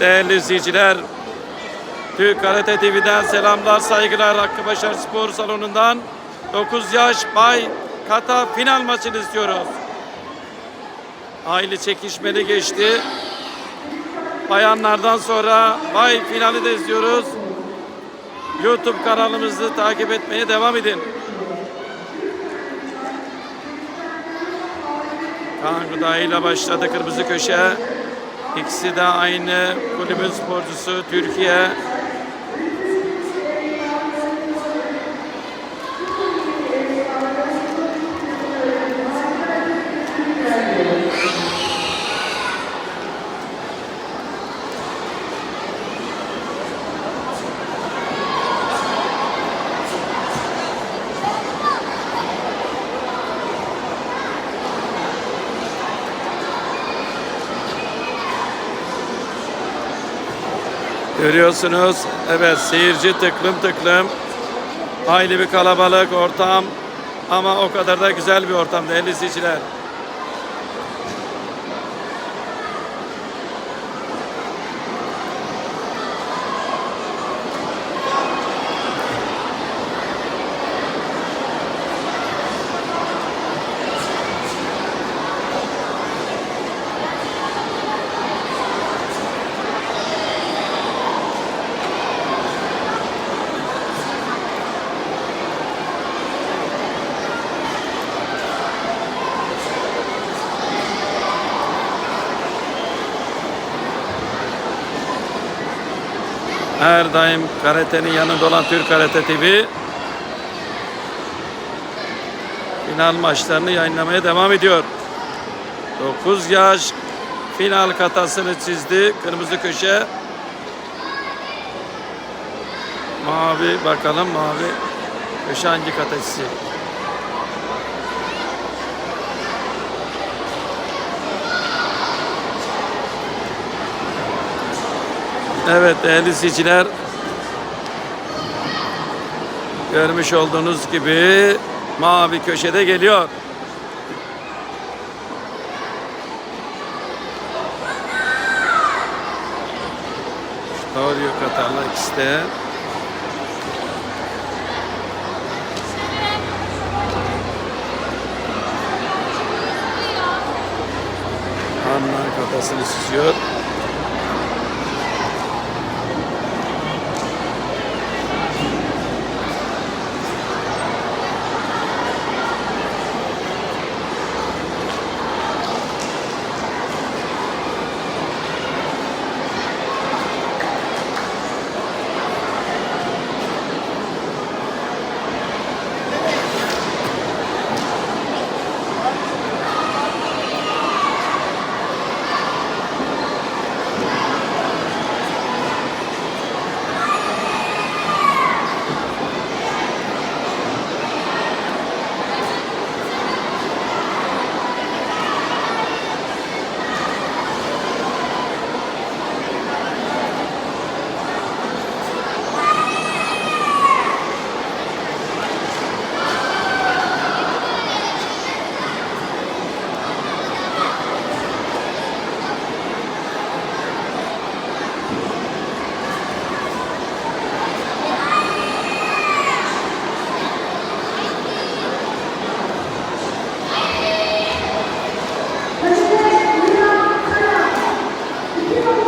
değerli izleyiciler. Türk Karate TV'den selamlar, saygılar. Hakkı Başar Spor Salonu'ndan 9 yaş Bay Kata final maçını istiyoruz. Aile çekişmeli geçti. Bayanlardan sonra Bay finali de izliyoruz. YouTube kanalımızı takip etmeye devam edin. Kaan Gıda ile başladı kırmızı köşe. İkisi de aynı kulübün sporcusu Türkiye. Görüyorsunuz. Evet seyirci tıklım tıklım. Hayli bir kalabalık ortam. Ama o kadar da güzel bir ortam değerli izleyiciler. Her daim karatenin yanında olan Türk Karate TV final maçlarını yayınlamaya devam ediyor. 9 yaş final katasını çizdi. Kırmızı köşe. Mavi bakalım mavi köşe hangi katetsi? Evet değerli izleyiciler. Görmüş olduğunuz gibi mavi köşede geliyor. Doğruyor Katar'la ikisi de. Anlar kafasını süzüyor.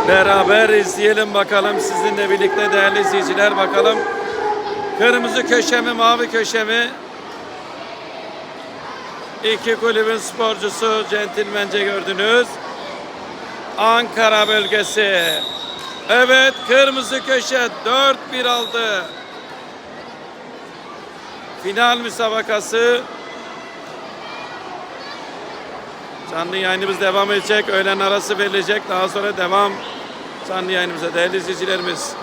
Beraber izleyelim bakalım sizinle birlikte değerli izleyiciler bakalım. Kırmızı köşe mi mavi köşe mi? İki kulübün sporcusu centilmence gördünüz. Ankara bölgesi. Evet kırmızı köşe 4-1 aldı. Final müsabakası. Canlı yayınımız devam edecek. Öğlen arası verilecek. Daha sonra devam canlı yayınımıza değerli izleyicilerimiz.